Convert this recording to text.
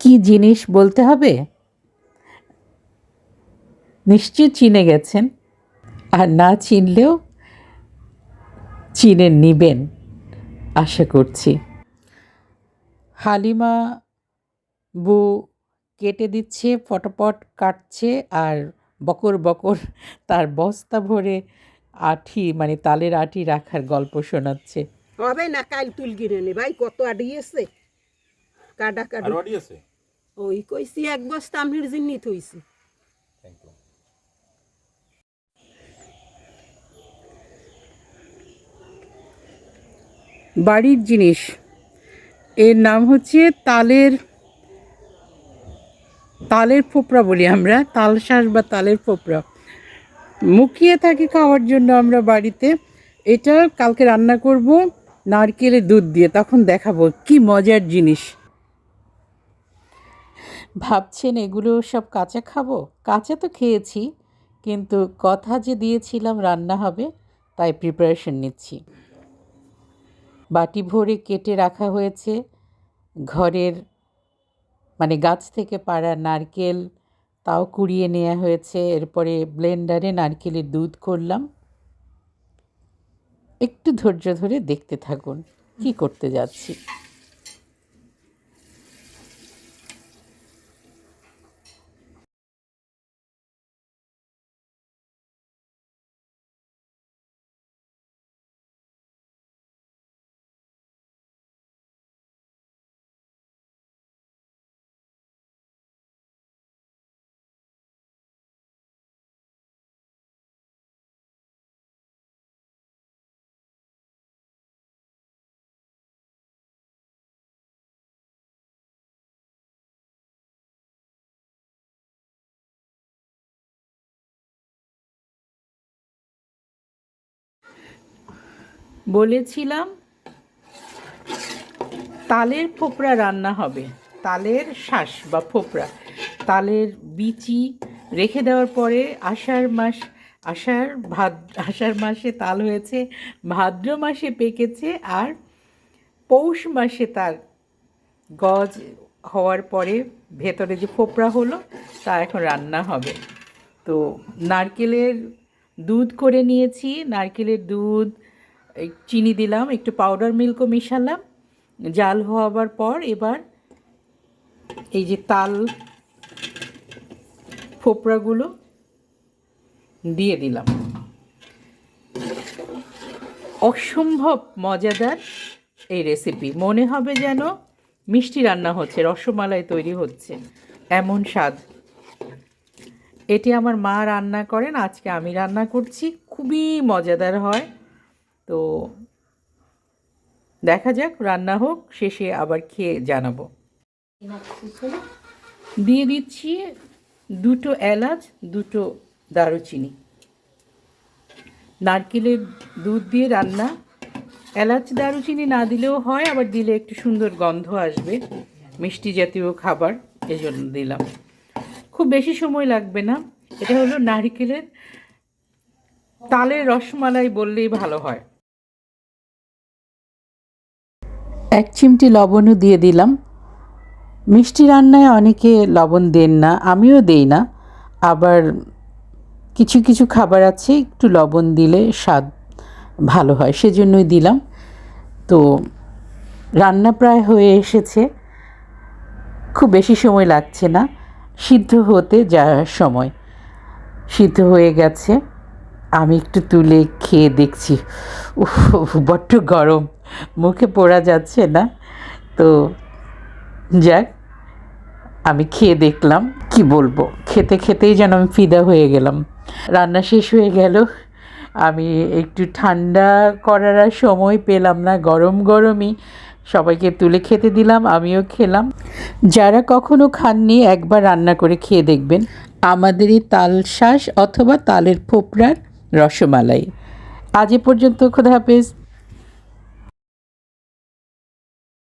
কি জিনিস বলতে হবে? নিশ্চয় চিনে গেছেন। আর না চিনলেও চিনে নিবেন আশা করছি। হালিমা বু কেটে দিচ্ছে ফটোপট কাটছে আর বকর বকর তার বস্তা ভরে আঠি মানে তালের আঠি রাখার গল্প শোনাচ্ছে। হবে না কাল তুল কিনে নে ভাই কত আডিয়েছে কাডা কাডি। ওই কইছি এক বস্তা আমির জিন্নি থইছি। বাড়ির জিনিস। এর নাম হচ্ছে তালের তালের ফোপড়া বলি আমরা তালশাঁস বা তালের ফোপড়া। মুখিয়ে থাকি খাওয়ার জন্য আমরা বাড়িতে। এটা কালকে রান্না করব নারকেলের দুধ দিয়ে তখন দেখাবো কি মজার জিনিস। ভাবছেন এগুলো সব কাঁচা খাব? কাঁচা তো খেয়েছি, কিন্তু কথা যে দিয়েছিলাম রান্না হবে, তাই প্রিপারেশন নিচ্ছি। বাটি ভরে কেটে রাখা হয়েছে, ঘরের মানে গাছ থেকে পাড়া নারকেল, তাও কুড়িয়ে নেওয়া হয়েছে, এরপরে ব্লেন্ডারে নারকেলের দুধ করলাম। একটু ধৈর্য ধরে দেখতে থাকুন, কি করতে যাচ্ছি। বলেছিলাম, তালের ফোপড়া রান্না হবে। তালের শ্বাস বা ফোপড়া। তালের বিচি রেখে দেওয়ার পরে আষাঢ় মাস, আষাঢ় ভাদ, আষাঢ় মাসে তাল হয়েছে, ভাদ্র মাসে পেকেছে আর পৌষ মাসে তার গজ হওয়ার পরে ভেতরে যে ফোপড়া হলো, তা এখন রান্না হবে। তো নারকেলের দুধ করে নিয়েছি। নারকেলের দুধ চিনি দিলাম, একটু পাউডার মিল্কও মিশালাম। জাল হওয়াবার পর এবার এই যে তাল ফোপড়াগুলো দিয়ে দিলাম। অসম্ভব মজাদার এই রেসিপি মনে হবে যেন মিষ্টি রান্না হচ্ছে, রসমালাই তৈরি হচ্ছে। এমন স্বাদ। এটি আমার মা রান্না করেন, আজকে আমি রান্না করছি। খুবই মজাদার হয়। তো দেখা যাক, রান্না হোক, শেষে আবার খেয়ে জানাব। দিয়ে দিচ্ছি দুটো এলাচ, দুটো দারুচিনি। নারকেলের দুধ দিয়ে রান্না। এলাচ, দারুচিনি না দিলেও হয়, আবার দিলে একটু সুন্দর গন্ধ আসবে, মিষ্টি জাতীয় খাবার, এজন্য দিলাম। খুব বেশি সময় লাগবে না। এটা হলো নারকেলের তালের রসমালাই বললেই ভালো হয়। এক চিমটি লবণও দিয়ে দিলাম। মিষ্টি রান্নায় অনেকে লবণ দেন না, আমিও দেই না। আবার কিছু কিছু খাবার আছে, একটু লবণ দিলে স্বাদ ভালো হয়, সেজন্যই দিলাম। তো রান্না প্রায় হয়ে এসেছে। খুব বেশি সময় লাগছে না, সিদ্ধ হতে যাওয়ার সময়। সিদ্ধ হয়ে গেছে। আমি একটু তুলে খেয়ে দেখছি। উফ, বড্ড গরম। মুখে পড়া যাচ্ছে না। তো যাক, আমি খেয়ে দেখলাম। কি বলব? খেতে খেতেই যেন আমি ফিদা হয়ে গেলাম। রান্না শেষ হয়ে গেল। আমি একটু ঠান্ডা করার আর সময় পেলাম না। গরম গরমই। সবাইকে তুলে খেতে দিলাম, আমিও খেলাম। যারা কখনো খাননি, একবার রান্না করে খেয়ে দেখবেন। আমাদের এই তাল শাঁস অথবা তালের ফোপড়ার রসমালাই। আজ এ পর্যন্ত খোদা হাফেজ।